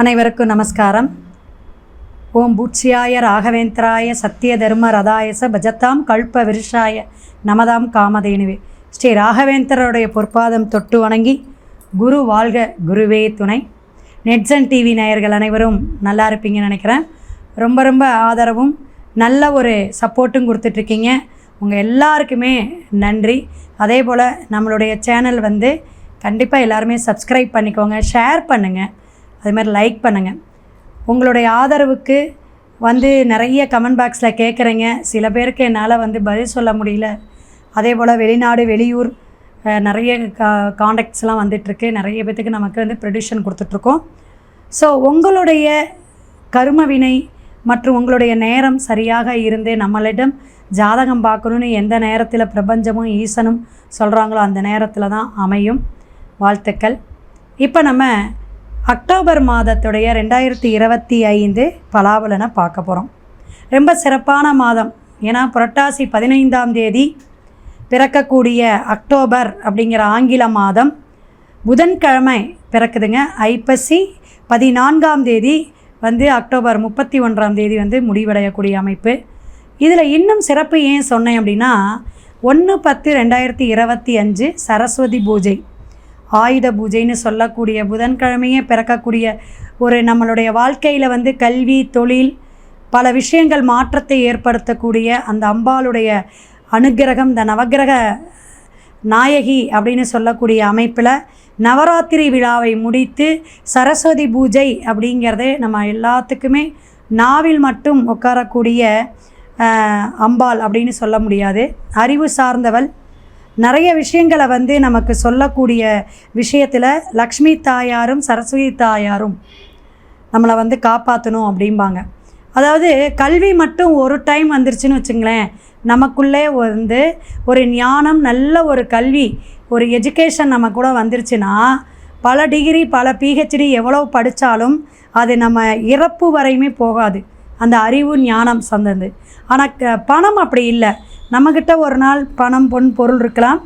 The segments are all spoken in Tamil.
அனைவருக்கும் நமஸ்காரம். ஓம் பூட்சியாய ராகவேந்திராய சத்திய தர்ம ரதாயச பஜத்தாம் கல்ப விருஷாய நமதாம் காமதேனுவே. ஸ்ரீ ராகவேந்திரருடைய பொற்பாதம் தொட்டு வணங்கி குரு வாழ்க குருவே துணை. நெட்சன் டிவி நேயர்கள் அனைவரும் நல்லா இருப்பீங்கன்னு நினைக்கிறேன். ரொம்ப ரொம்ப ஆதரவும் நல்ல ஒரு சப்போர்ட்டும் கொடுத்துட்ருக்கீங்க. உங்கள் எல்லாருக்குமே நன்றி. அதே போல் நம்மளுடைய சேனல் வந்து கண்டிப்பாக எல்லாருமே சப்ஸ்கிரைப் பண்ணிக்கோங்க ஷேர் பண்ணுங்கள் அது மாதிரி லைக் பண்ணுங்கள் உங்களுடைய ஆதரவுக்கு வந்து நிறைய கமெண்ட் பாக்ஸில் கேட்குறீங்க சில பேருக்கு என்னால் வந்து பதில் சொல்ல முடியல. அதே போல் வெளிநாடு வெளியூர் நிறைய கா காண்டாக்ட்ஸ்லாம் வந்துட்டுருக்கு. நிறைய பேத்துக்கு நமக்கு வந்து ப்ரொடியூஷன் கொடுத்துட்ருக்கோம் ஸோ உங்களுடைய கரும வினை மற்றும் உங்களுடைய நேரம் சரியாக இருந்து நம்மளிடம் ஜாதகம் பார்க்கணுன்னு எந்த நேரத்தில் பிரபஞ்சமும் ஈசனும் சொல்கிறாங்களோ அந்த நேரத்தில் தான் அமையும். வாழ்த்துக்கள். இப்போ நம்ம அக்டோபர் மாதத்துடைய ரெண்டாயிரத்தி இருபத்தி ஐந்து பலாபலனை பார்க்க போகிறோம் ரொம்ப சிறப்பான மாதம். ஏன்னா புரட்டாசி பதினைந்தாம் தேதி பிறக்கக்கூடிய அக்டோபர் அப்படிங்கிற ஆங்கில மாதம் புதன்கிழமை பிறக்குதுங்க. ஐப்பசி பதினான்காம் தேதி வந்து அக்டோபர் முப்பத்தி ஒன்றாம் தேதி வந்து முடிவடையக்கூடிய அமைப்பு. இதில் இன்னும் சிறப்பு ஏன் சொன்னேன் அப்படின்னா ஒன்று பத்து ரெண்டாயிரத்தி இருபத்தி அஞ்சு சரஸ்வதி பூஜை. ஆயுத பூஜைன்னு சொல்லக்கூடிய புதன்கிழமையே பிறக்கக்கூடிய ஒரு நம்மளுடைய வாழ்க்கையில் வந்து கல்வி தொழில் பல விஷயங்கள் மாற்றத்தை ஏற்படுத்தக்கூடிய அந்த அம்பாளுடைய அனுக்கிரகம் இந்த நவக்கிரக நாயகி அப்படின்னு சொல்லக்கூடிய அமைப்பில் நவராத்திரி விழாவை முடித்து சரஸ்வதி பூஜை அப்படிங்கிறது நம்ம எல்லாத்துக்குமே நாவில் மட்டும் உட்காரக்கூடிய அம்பாள் அப்படின்னு சொல்ல முடியாது. அறிவு சார்ந்தவள் நிறைய விஷயங்களை வந்து நமக்கு சொல்லக்கூடிய விஷயத்தில் லக்ஷ்மி தாயாரும் சரஸ்வதி தாயாரும் நம்மளை வந்து காப்பாற்றணும் அப்படிம்பாங்க. அதாவது கல்வி மட்டும் ஒரு டைம் வந்துருச்சுன்னு வச்சுங்களேன் நமக்குள்ளே வந்து ஒரு ஞானம் நல்ல ஒரு கல்வி ஒரு எஜுகேஷன் நம்ம கூட வந்துருச்சுன்னா பல டிகிரி பல பிஹெச்டி எவ்வளோ படித்தாலும் அது நம்ம இறப்பு வரையுமே போகாது. அந்த அறிவு ஞானம் சந்தது ஆனால் க- பணம் அப்படி இல்லை. நம்மக்கிட்ட ஒரு நாள் பணம் பொன் பொருள் இருக்கலாம்.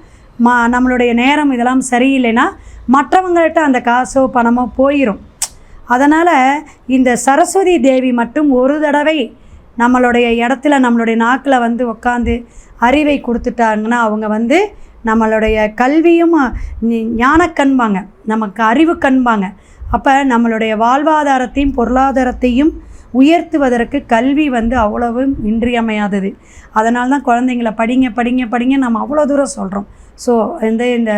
மா நம்மளுடைய நேரம் இதெல்லாம் சரியில்லைன்னா மற்றவங்கள்ட்ட அந்த காசோ பணமோ போயிடும் அதனால் இந்த சரஸ்வதி தேவி மட்டும் ஒரு தடவை நம்மளுடைய இடத்துல நம்மளுடைய நாக்கில் வந்து உட்காந்து அறிவை கொடுத்துட்டாங்கன்னா அவங்க வந்து நம்மளுடைய கல்வியும் ஞானக்கண்பாங்க நமக்கு அறிவு கண்பாங்க. அப்போ நம்மளுடைய வாழ்வாதாரத்தையும் பொருளாதாரத்தையும் உயர்த்துவதற்கு கல்வி வந்து அவ்வளவு இன்றியமையாதது. அதனால தான் குழந்தைங்கள படிங்க படிங்க படிங்க நம்ம அவ்வளோ தூரம் சொல்கிறோம் ஸோ இந்த இந்த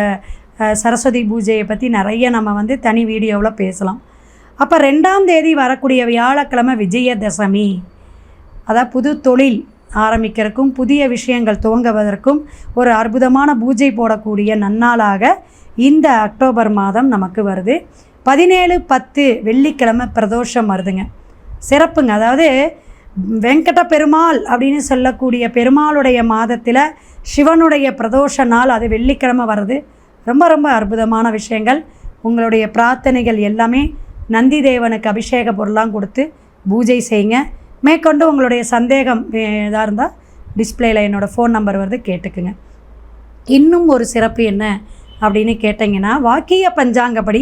சரஸ்வதி பூஜையை பற்றி நிறைய நம்ம வந்து தனி வீடியோவில் பேசலாம். அப்போ ரெண்டாம் தேதி வரக்கூடிய வியாழக்கிழமை விஜயதசமி. அதாவது புது தொழில் ஆரம்பிக்கிறதுக்கும் புதிய விஷயங்கள் துவங்குவதற்கும் ஒரு அற்புதமான பூஜை போடக்கூடிய நன்னாளாக இந்த அக்டோபர் மாதம் நமக்கு வருது. பதினேழு பத்து வெள்ளிக்கிழமை பிரதோஷம் வருதுங்க. சிறப்புங்க. அதாவது வெங்கட பெருமாள் அப்படின்னு சொல்லக்கூடிய பெருமாளுடைய மாதத்தில் சிவனுடைய பிரதோஷ நாள் அது வெள்ளிக்கிழமை வருது ரொம்ப ரொம்ப அற்புதமான விஷயங்கள். உங்களுடைய பிரார்த்தனைகள் எல்லாமே நந்தி தேவனுக்கு அபிஷேக பொருளாம் கொடுத்து பூஜை செய்யுங்க. மேற்கொண்டு உங்களுடைய சந்தேகம் இதாக இருந்தால் டிஸ்பிளேயில் என்னோடய ஃபோன் நம்பர் வருது கேட்டுக்குங்க. இன்னும் ஒரு சிறப்பு என்ன அப்படின்னு கேட்டிங்கன்னா வாக்கிய பஞ்சாங்கப்படி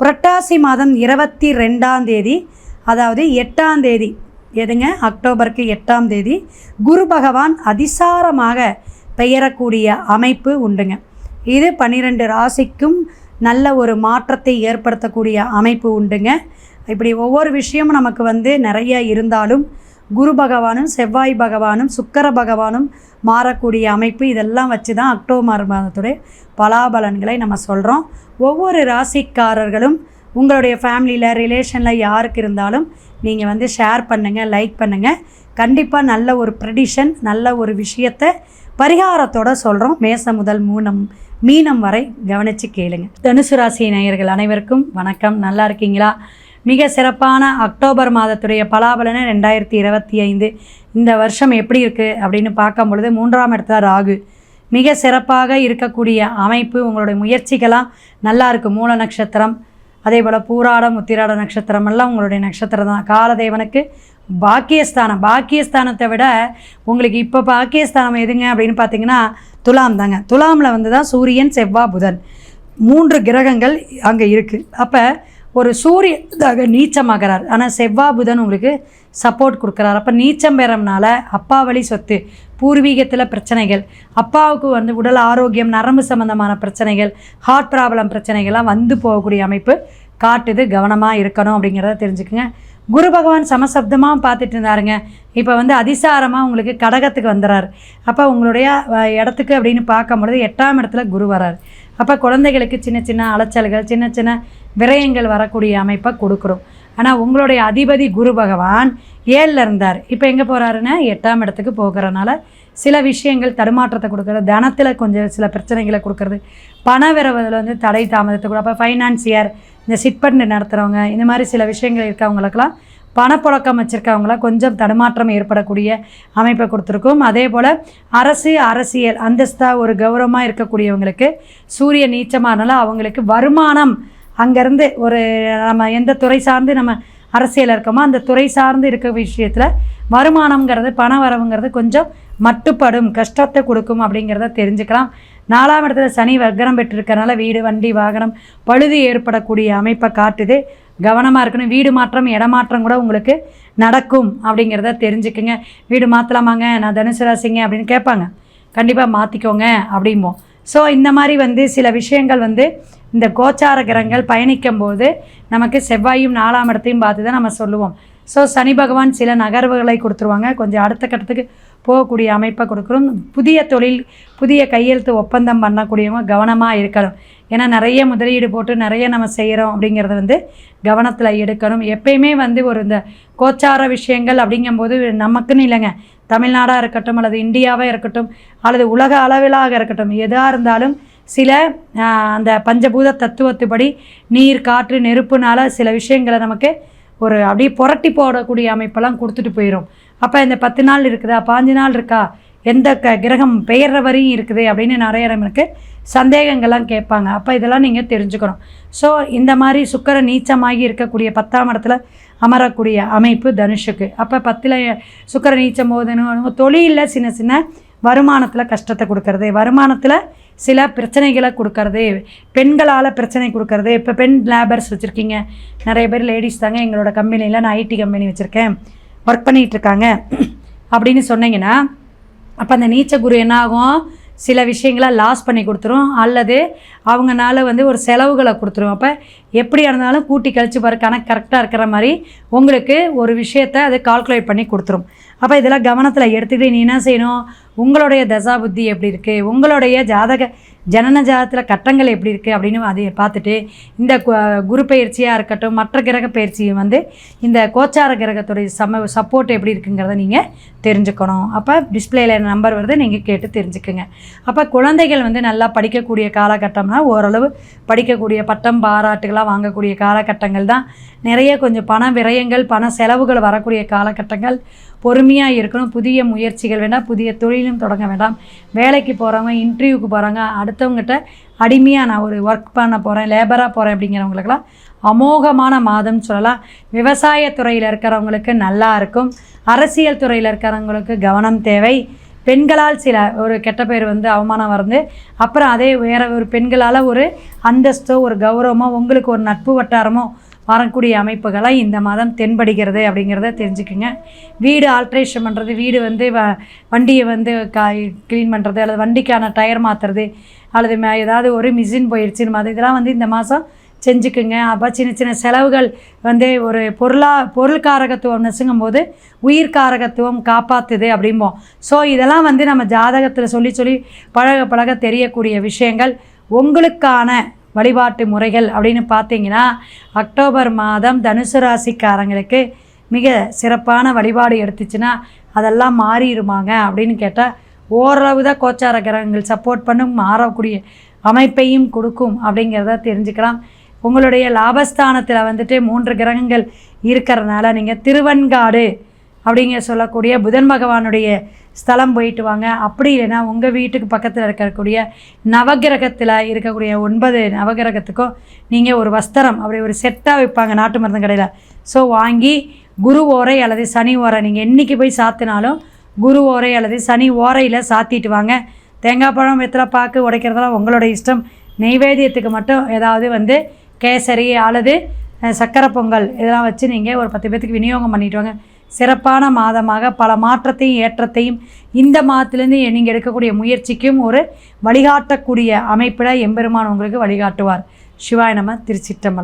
புரட்டாசி மாதம் இருபத்தி ரெண்டாம் தேதி அதாவது எட்டாம் தேதி எதுங்க? அக்டோபருக்கு எட்டாம் தேதி குரு பகவான் அதிசாரமாக பெயரக்கூடிய அமைப்பு உண்டுங்க. இது பன்னிரெண்டு ராசிக்கும் நல்ல ஒரு மாற்றத்தை ஏற்படுத்தக்கூடிய அமைப்பு உண்டுங்க. இப்படி ஒவ்வொரு விஷயமும் நமக்கு வந்து நிறைய இருந்தாலும் குரு பகவானும் செவ்வாய் பகவானும் சுக்கர பகவானும் மாறக்கூடிய அமைப்பு இதெல்லாம் வச்சு தான் அக்டோபர் மாதத்துடைய பலாபலன்களை நம்ம சொல்கிறோம் ஒவ்வொரு ராசிக்காரர்களும் உங்களுடைய ஃபேமிலியில் ரிலேஷனில் யாருக்கு இருந்தாலும் நீங்கள் வந்து ஷேர் பண்ணுங்கள் லைக் பண்ணுங்கள் கண்டிப்பாக நல்ல ஒரு ப்ரெடிஷன் நல்ல ஒரு விஷயத்தை பரிகாரத்தோட சொல்கிறோம் மேசம் முதல் மூனம் மீனம் வரை கவனித்து கேளுங்க. தனுசு ராசி நேயர்கள் அனைவருக்கும் வணக்கம். நல்லா இருக்கீங்களா? மிக சிறப்பான அக்டோபர் மாதத்துடைய பலாபலனை ரெண்டாயிரத்தி இருபத்தி ஐந்து. இந்த வருஷம் எப்படி இருக்குது அப்படின்னு பார்க்கும் பொழுது மூன்றாம் இடத்துல ராகு. மிக சிறப்பாக இருக்கக்கூடிய அமைப்பு உங்களுடைய முயற்சிகளாம் நல்லா இருக்குது மூல நட்சத்திரம் அதே போல் பூராடம் உத்திராட நட்சத்திரம் எல்லாம் உங்களுடைய நட்சத்திரம் தான் காலதேவனுக்கு பாக்கியஸ்தானம். பாக்கியஸ்தானத்தை விட உங்களுக்கு இப்போ பாக்கியஸ்தானம் எதுங்க அப்படின்னு பார்த்தீங்கன்னா துலாம் தாங்க. துலாமில் வந்து தான் சூரியன் செவ்வா புதன். மூன்று கிரகங்கள் அங்கே இருக்குது அப்போ ஒரு சூரிய நீச்சமாகிறார். ஆனால் செவ்வாய் புதன் உங்களுக்கு சப்போர்ட் கொடுக்குறாரு. அப்போ நீச்சம் பெறம்னால அப்பா வழி சொத்து பூர்வீகத்தில் பிரச்சனைகள் அப்பாவுக்கு வந்து உடல் ஆரோக்கியம் நரம்பு சம்மந்தமான பிரச்சனைகள் ஹார்ட் ப்ராப்ளம் பிரச்சனைகள்லாம் வந்து போகக்கூடிய அமைப்பு காட்டுது. கவனமாக இருக்கணும் அப்படிங்கிறத தெரிஞ்சுக்குங்க. குரு பகவான் சமசப்தமாக பார்த்துட்டு இருந்தாருங்க. இப்போ வந்து அதிசாரமாக உங்களுக்கு கடகத்துக்கு வந்துடுறார் அப்போ உங்களுடைய இடத்துக்கு அப்படின்னு பார்க்கும்பொழுது எட்டாம் இடத்துல குரு வரார் அப்போ குழந்தைகளுக்கு சின்ன சின்ன அலைச்சல்கள் சின்ன சின்ன விரயங்கள் வரக்கூடிய அமைப்பை கொடுக்குறோம். ஆனால் உங்களுடைய அதிபதி குரு பகவான் ஏழில் இருந்தார். இப்போ எங்கே போகிறாருன்னா எட்டாம் இடத்துக்கு போகிறனால சில விஷயங்கள் தடுமாற்றத்தை கொடுக்குறது தனத்தில் கொஞ்சம் சில பிரச்சனைகளை கொடுக்குறது பண விரவதில் வந்து தடை தாமதத்தை கூட அப்போ ஃபைனான்சியர் இந்த சிட்பண்ட் நடத்துகிறவங்க இந்த மாதிரி சில விஷயங்கள் இருக்கவங்களுக்கெல்லாம் பணப்புழக்கம் வச்சுருக்கவங்கள கொஞ்சம் தடுமாற்றம் ஏற்படக்கூடிய அமைப்பை கொடுத்துருக்கும். அதே போல் அரசு அரசியல் அந்தஸ்தாக ஒரு கௌரவமாக இருக்கக்கூடியவங்களுக்கு சூரிய நீச்சமானால அவங்களுக்கு வருமானம் அங்கேருந்து ஒரு நம்ம எந்த துறை சார்ந்து நம்ம அரசியல் இருக்கோமோ அந்த துறை சார்ந்து இருக்க விஷயத்தில் வருமானம்ங்கிறது பண வரவுங்கிறது கொஞ்சம் மட்டுப்படும் கஷ்டத்தை கொடுக்கும் அப்படிங்கிறத தெரிஞ்சுக்கலாம். நாலாம் இடத்துல சனி வக்கரம் பெற்றிருக்கறனால வீடு வண்டி வாகனம் பழுது ஏற்படக்கூடிய அமைப்பை காட்டுது. கவனமாக இருக்கணும். வீடு மாற்றம் இடமாற்றம் கூட உங்களுக்கு நடக்கும் அப்படிங்கிறத தெரிஞ்சுக்குங்க. வீடு மாற்றலாமாங்க நான் தனுசு ராசிங்க அப்படின்னு கேட்பாங்க. கண்டிப்பாக மாற்றிக்கோங்க அப்படிம்போம். ஸோ இந்த மாதிரி வந்து சில விஷயங்கள் வந்து இந்த கோச்சார கிரகங்கள் பயணிக்கும் போது நமக்கு செவ்வாயும் நாலாம் இடத்தையும் பார்த்து தான் நம்ம சொல்லுவோம். ஸோ சனி பகவான் சில நகர்வுகளை கொடுத்துருவாங்க. கொஞ்சம் அடுத்த கட்டத்துக்கு போகக்கூடிய அமைப்பை கொடுக்குறோம் புதிய தொழில் புதிய கையெழுத்து ஒப்பந்தம் பண்ணக்கூடியவங்க கவனமாக இருக்கணும். ஏன்னா நிறைய முதலீடு போட்டு நிறைய நம்ம செய்கிறோம் அப்படிங்கிறத வந்து கவனத்தில் எடுக்கணும். எப்பயுமே வந்து ஒரு இந்த கோச்சார விஷயங்கள் அப்படிங்கும்போது நமக்குன்னு இல்லைங்க. தமிழ்நாடாக இருக்கட்டும் அல்லது இந்தியாவாக இருக்கட்டும் அல்லது உலக அளவிலாக இருக்கட்டும் எதாக இருந்தாலும் சில அந்த பஞ்சபூத தத்துவத்துப்படி நீர் காற்று நெருப்புனால சில விஷயங்களை நமக்கு ஒரு அப்படியே புரட்டி போடக்கூடிய அமைப்பெல்லாம் கொடுத்துட்டு போயிடும் அப்போ இந்த பத்து நாள் இருக்குதா? பாஞ்சு நாள் இருக்கா? எந்த க கிரகம் பெயர்ற வரையும் இருக்குது அப்படின்னு நிறைய எனக்கு சந்தேகங்கள்லாம் கேட்பாங்க. அப்போ இதெல்லாம் நீங்கள் தெரிஞ்சுக்கணும். ஸோ இந்த மாதிரி சுக்கர நீச்சமாகி இருக்கக்கூடிய பத்தாம் இடத்துல அமரக்கூடிய அமைப்பு தனுஷுக்கு. அப்போ பத்தில் சுக்கர நீச்சம் போதுன்னு தொழிலில் சின்ன சின்ன வருமானத்தில் கஷ்டத்தை கொடுக்கறது. வருமானத்தில் சில பிரச்சனைகளை கொடுக்கறது. பெண்களால் பிரச்சனை கொடுக்கறது. இப்போ பெண் லேபர்ஸ் வச்சுருக்கீங்க. நிறைய பேர் லேடிஸ் தாங்க எங்களோட கம்பெனியில் நான் ஐடி கம்பெனி வச்சுருக்கேன். ஒர்க் பண்ணிகிட்டு இருக்காங்க. அப்படின்னு சொன்னீங்கன்னா அப்போ அந்த நீச்ச குரு என்ன ஆகும் சில விஷயங்களை லாஸ் பண்ணி கொடுத்துரும். அல்லது அவங்கனால வந்து ஒரு செலவுகளை கொடுத்துரும். அப்போ எப்படி இருந்தாலும் கூட்டி கழிச்சு பாரு கணக்கு கரெக்டாக இருக்கிற மாதிரி உங்களுக்கு ஒரு விஷயத்தை அது கால்குலேட் பண்ணி கொடுத்துரும். அப்போ இதெல்லாம் கவனத்தில் எடுத்துக்கிட்டு நீ என்ன செய்யணும்? உங்களுடைய தசா புத்தி எப்படி இருக்குது உங்களுடைய ஜாதக ஜனன ஜாதத்தில் கட்டங்கள் எப்படி இருக்குது அப்படின்னு அதை பார்த்துட்டு இந்த கு- குரு பயிற்சியாக இருக்கட்டும் மற்ற கிரக பயிற்சியும் வந்து இந்த கோச்சார கிரகத்துடைய சம சப்போர்ட் எப்படி இருக்குங்கிறத நீங்கள் தெரிஞ்சுக்கணும். அப்போ டிஸ்பிளேல நம்பர் வருது நீங்கள் கேட்டு தெரிஞ்சுக்குங்க. அப்போ குழந்தைகள் வந்து நல்லா படிக்கக்கூடிய காலகட்டம்னா ஓரளவு படிக்கக்கூடிய பட்டம் பாராட்டுகளாக வாங்கக்கூடிய காலகட்டங்கள் தான். நிறைய கொஞ்சம் பண விரயங்கள் பண செலவுகள் வரக்கூடிய காலகட்டங்கள் பொறுமையாக இருக்கணும். புதிய முயற்சிகள் வேண்டாம். புதிய தொழிலும் தொடங்க வேண்டாம். வேலைக்கு போகிறவங்க இன்டர்வியூக்கு போகிறாங்க அடுத்தவங்ககிட்ட அடிமையாக நான் ஒரு ஒர்க் பண்ண போகிறேன் லேபராக போகிறேன் அப்படிங்கிறவங்களுக்கெல்லாம் அமோகமான மாதம்னு சொல்லலாம். விவசாயத்துறையில் இருக்கிறவங்களுக்கு நல்லா இருக்கும். அரசியல் துறையில் இருக்கிறவங்களுக்கு கவனம் தேவை. பெண்களால் சில ஒரு கெட்ட பேர் வந்து அவமானம் வந்து அப்புறம் அதே வேற ஒரு பெண்களால் ஒரு அந்தஸ்தோ ஒரு கௌரவமோ உங்களுக்கு ஒரு நட்பு வட்டாரமோ வரக்கூடிய அமைப்புகளை இந்த மாதம் தென்படுகிறது அப்படிங்கிறத தெரிஞ்சுக்குங்க. வீடு ஆல்ட்ரேஷன் பண்ணுறது வீடு வந்து வ வண்டியை வந்து கா க்ளீன் பண்ணுறது அல்லது வண்டிக்கான டயர் மாற்றுறது அல்லது மே ஏதாவது ஒரு மிஷின் போயிடுச்சு மாதிரி இதெல்லாம் வந்து இந்த மாதம் செஞ்சுக்குங்க. அப்போ சின்ன சின்ன செலவுகள் வந்து ஒரு பொருளா பொருள் காரகத்துவம் நெசுங்கும் போது உயிர் காரகத்துவம் காப்பாற்றுது அப்படிம்போம். ஸோ இதெல்லாம் வந்து நம்ம ஜாதகத்தில் சொல்லி சொல்லி பழக பழக தெரியக்கூடிய விஷயங்கள். உங்களுக்கான வழிபாட்டு முறைகள் அப்படின்னு பார்த்தீங்கன்னா அக்டோபர் மாதம் தனுசு ராசிக்காரங்களுக்கு மிக சிறப்பான வழிபாடு எடுத்துச்சுன்னா அதெல்லாம் மாறிடுமாங்க அப்படின்னு கேட்டால் ஓரளவு தான் கோச்சார கிரகங்கள் சப்போர்ட் பண்ணும் மாறக்கூடிய அமைப்பையும் கொடுக்கும் அப்படிங்கிறத தெரிஞ்சுக்கலாம். உங்களுடைய லாபஸ்தானத்தில் வந்துட்டு மூன்று கிரகங்கள் இருக்கிறனால நீங்கள் திருவன்காடு அப்படிங்க சொல்லக்கூடிய புதன் பகவானுடைய ஸ்தலம் போயிட்டு வாங்க. அப்படி இல்லைன்னா உங்கள் வீட்டுக்கு பக்கத்தில் இருக்கக்கூடிய நவகிரகத்தில் இருக்கக்கூடிய ஒன்பது நவகிரகத்துக்கும் நீங்கள் ஒரு வஸ்திரம் அப்படி ஒரு செட்டாக வைப்பாங்க நாட்டு மருந்து கடையில். ஸோ வாங்கி குரு ஓரை அல்லது சனி ஓரை நீங்கள் என்றைக்கு போய் சாத்தினாலும் குரு ஓரை அல்லது சனி ஓரையில் சாத்திட்டு வாங்க. தேங்காய் பழம் வெத்தலை பாக்கு உடைக்கிறதெல்லாம் உங்களோட இஷ்டம். நெய்வேத்தியத்துக்கு மட்டும் ஏதாவது வந்து கேசரி அல்லது சக்கரை பொங்கல் இதெல்லாம் வச்சு நீங்கள் ஒரு பத்து பேர்த்துக்கு விநியோகம் பண்ணிவிட்டு வாங்க. சிறப்பான மாதமாக பல மாற்றத்தையும் ஏற்றத்தையும் இந்த மாதத்திலேருந்து நீங்கள் எடுக்கக்கூடிய முயற்சிக்கும் ஒரு வழிகாட்டக்கூடிய அமைப்பில் எம்பெருமான் உங்களுக்கு வழிகாட்டுவார். சிவாய நம திருச்சிற்றம்பலம்.